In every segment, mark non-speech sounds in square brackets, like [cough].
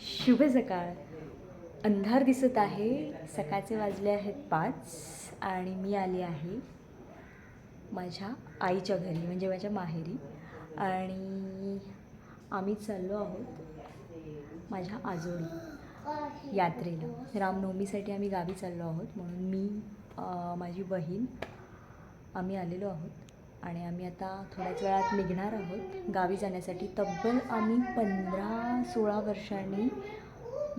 शुभ सकाळ. अंधार दिसत आहे. सकाळचे वाजले आहेत पाच आणि मी आली आहे माझ्या आईच्या घरी म्हणजे माझ्या माहेरी. आणि आम्ही चाललो आहोत माझ्या आजोळी यात्रेला. रामनवमीसाठी आम्ही गावी चाललो आहोत म्हणून मी माझी बहीण आम्ही आलेलो आहोत. आणि आम्ही आता थोड्याच वेळात निघणार आहोत. गावी जाण्यासाठी तब्बल आम्ही पंधरा सोळा वर्षांनी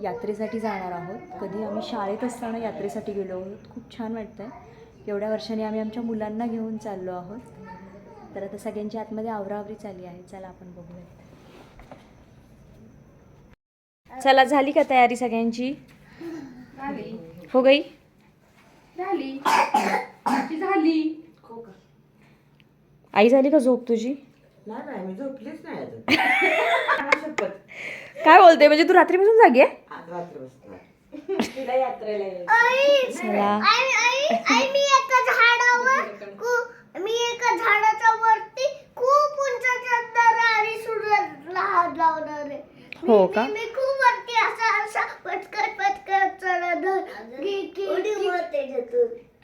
यात्रेसाठी जाणार आहोत. कधी आम्ही शाळेत असताना यात्रेसाठी गेलो आहोत. खूप छान वाटतं आहे एवढ्या वर्षांनी आम्ही आमच्या मुलांना घेऊन चाललो आहोत. तर आता सगळ्यांची आतमध्ये आवरावरी चालली आहे. चला आपण बघूयात. चला झाली का तयारी सगळ्यांची? हो गई? झाली. झाली. आई झाली का झोप तुझी? नाही नाही मी झोपलीच नाही अजून. [laughs] शपथ काय बोलते? म्हणजे तू रात्रीपासून जागी आहे? आज रात्री बसणार तिला यात्रेला यायचं. चला. आई आई आई मी एका झाडावर मी एका झाडाच्या वरती खूप उंच आणि लावणार आहे. हो का? मी- मी खूप वरती असा असा पटकन पटकन चढणार उडी मारते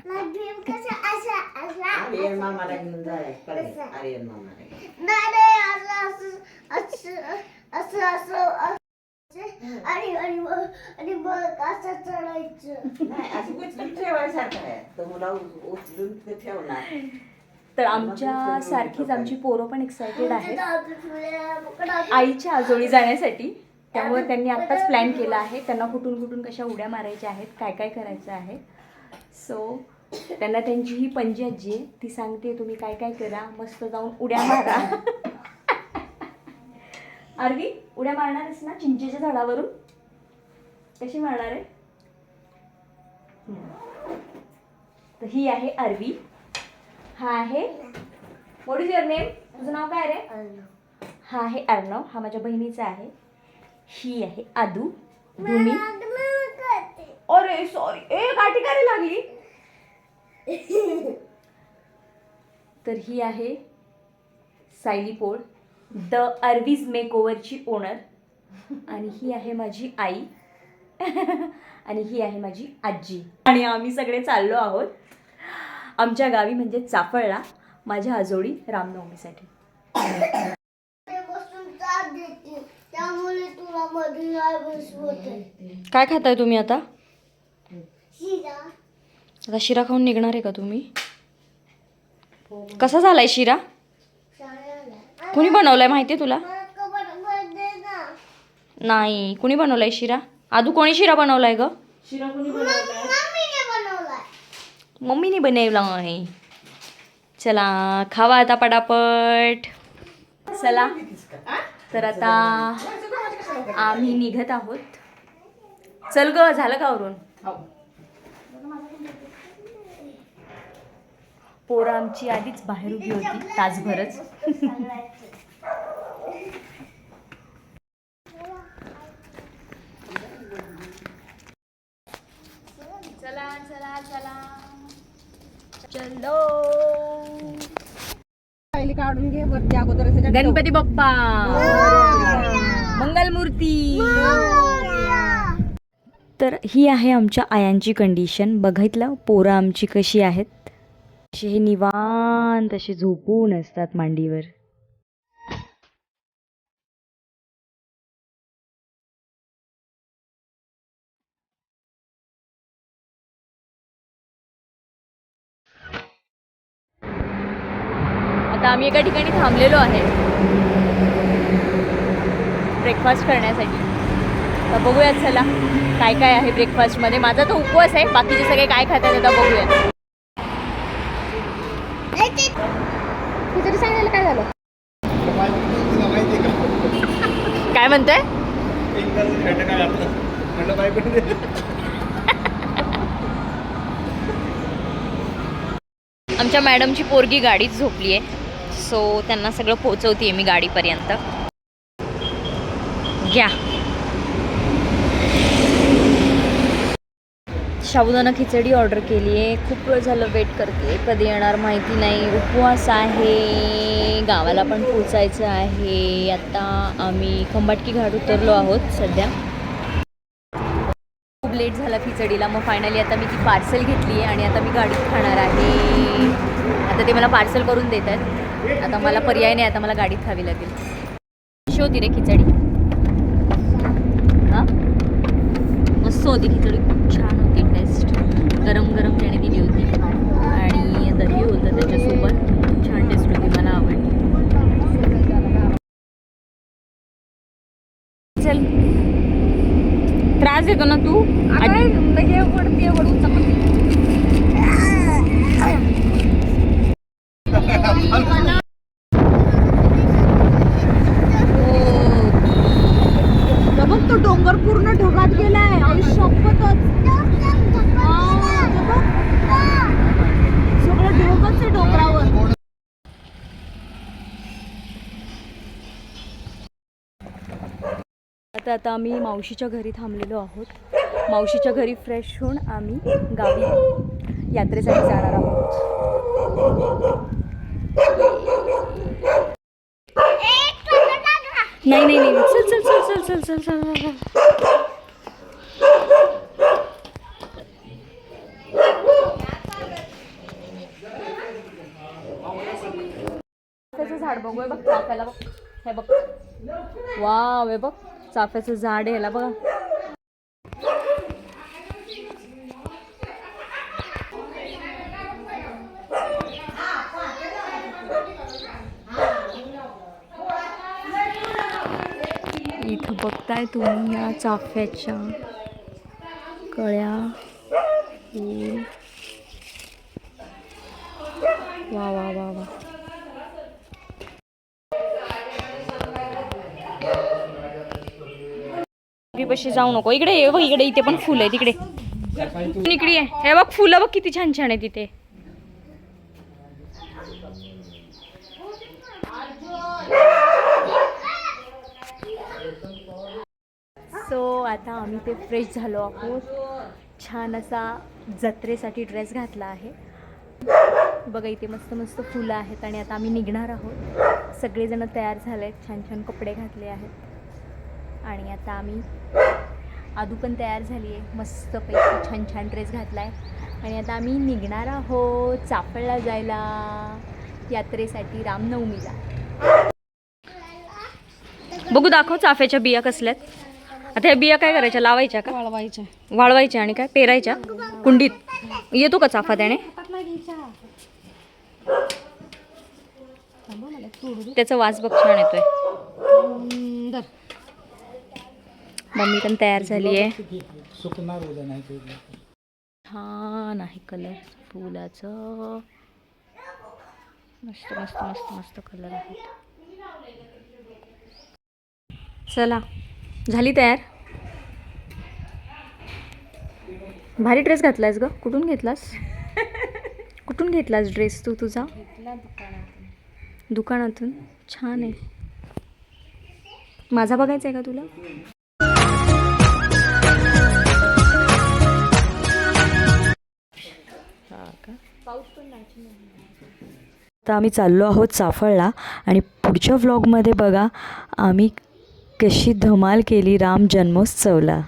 नाही भीम कसा असा असा आर्यन मामाला घेऊन आर्यन मामाला आणि आणि मग आणि मग असं चढायचं नाही असं उचलून ठेवायसारखं आहे तर मुला उ- उचलून ते ठेवणार तर आमच्या सारखीच आमची पोरं पण एक्सायटेड आहेत. आई आईच्या आजोळी जाण्यासाठी. त्यामुळे त्यांनी आत्ताच प्लॅन केला आहे. त्यांना कुठून कुठून कशा उड्या मारायच्या आहेत काय काय करायचं आहे. सो त्यांना त्यांची ही पणजी आजी आहे. ती सांगते तुम्ही काय काय करा मस्त जाऊन उड्या मारा. [laughs] आरवी उड्या मारणारच ना चिंचेच्या झाडावरून? कशी मारणार आहे. तर ही आहे आरवी. हा आहे व्हॉट इज युअर नेम तुझं नाव काय रे? हा आहे अर्णव. हा माझ्या बहिणीचा आहे. ही आहे आदू. भूमी. अरे सॉरी ए गाठी काय लागली? तर ही आहे सायली पोळ द अरवीज मेक ओव्हरची ओनर. आणि ही आहे माझी आई. आणि ही आहे माझी आजी. आणि आम्ही सगळे चाललो आहोत आमच्या गावी म्हणजे चाफळला माझ्या आजोळी रामनवमीसाठी. काय खाताय तुम्ही आता? आता शिरा खाऊन निघणार आहे का तुम्ही? कसा झालाय शिरा? कुणी बनवलाय माहिती तुला? नाही कुणी बनवलाय शिरा? आदू कोणी शिरा बनवलाय ग? मम्मीने बनवला आहे. चला खावा आता पटापट. चला तर आता आम्ही निघत आहोत. चल ग झालं का आवरून? पोरं आमची आधीच बाहेर उभी होती तासभरच. चला चला चला. चलो. पहिली काढून घे वरती अगोदर गणपती बाप्पा. मंगलमूर्ती. तर ही आहे आमच्या आयांची कंडिशन बघितलं पोरं आमची कशी आहेत? अशी हे निवांत असे झोपून असतात मांडीवर. आता आम्ही एका ठिकाणी थांबलेलो आहे. ब्रेकफास्ट करण्यासाठी. तर बघूयात चला काय काय आहे ब्रेकफास्टमध्ये माझा तर उपवास आहे बाकीचे सगळे काय खातात आता बघूयात. तरी सांगायला काय झालं? काय म्हणतोय? आमच्या मॅडमची पोरगी गाडीत झोपली आहे सो त्यांना सगळं पोचवते मी गाडीपर्यंत. घ्या. शाबुदाना खिचडी ऑर्डर केली आहे. खूप वेळ झालं वेट करते. कधी येणार माहिती नाही. उपवास आहे. गावाला पण पोचायचं आहे. आता आम्ही खंबाटकी घाट उतरलो आहोत सध्या. खूप लेट झाला खिचडीला. मग फायनली आता मी ती पार्सल घेतली आहे आणि आता मी गाडीत खाणार आहे. आता ते मला पार्सल करून देत आहेत. आता मला पर्याय नाही. आता मला गाडीत खावी लागेल. शोधी रे खिचडी. हां? मस्त होती खिचडी. खूप छान होती. गरम गरम त्याने दिली होती. आणि दही होतं त्याच्यासोबत. खूप छान टेस्ट होती मला आवडली. चल. त्रास देतो ना तू? [laughs] तो पूर्ण ढगात गेलाय. आयुष्यपतच सगळं ढोकच आहे डोंगरावर. आता आता आम्ही मावशीच्या घरी थांबलेलो आहोत. मावशीच्या घरी फ्रेश होऊन आम्ही गावी यात्रेसाठी जाणार आहोत. नाही नाही नाही. चल चल चल चल चल चल चल चल चाफ्याचं झाड बघू. बघ चाफ्याला बघ. हे बघ. वाव हे बघ. चाफ्याचं झाड आहे ह्याला बघा इथं बघताय तुम्ही या चाफ्याच्या कळ्या. वा वा वा वा. पशी जाऊ नको. इकडे ये बघ इकडे इथे पण फुल आहे तिकडे इकडे आहे हे बघ फुलं बघ किती छान छान आहे तिथे सो आता आम्ही ते फ्रेश झालो आहोत. छान असा जत्रेसाठी ड्रेस घातला आहे. बघा इथे मस्त मस्त फुलं आहेत आणि आता आम्ही निघणार आहोत. सगळेजण तयार झाले आहेत छान छान कपडे घातले आहेत. आणि आता आम्ही आदू पण तयार झाली आहे मस्तपैकी छान छान ड्रेस घातला आहे आणि आता आम्ही निघणार आहोत चाफळला जायला यात्रेसाठी रामनवमीला. बघू दाखव चाफ्याच्या बिया कसल्यात आता ह्या बिया काय करायच्या? लावायच्या का? वाळवायच्या. वाळवायच्या आणि काय? पेरायच्या? कुंडीत. येतो का चाफा त्याने? त्याचा वास बघ छान येतोय. मम्मी पण तयार झाली आहे. छान आहे कलर फुलाचं. मस्त मस्त मस्त मस्त कलर आहेत. चला. झाली तयार? भारी ड्रेस घातलायस ग. कुठून घेतलास? कुठून घेतलास ड्रेस तू तुझा? दुकानातून. छान आहे. माझा बघायचा आहे का तुला? आता आम्ही चाललो आहोत चाफळला आणि पुढच्या व्लॉगमध्ये बघा आम्ही कशी धमाल केली राम जन्मोत्सवला?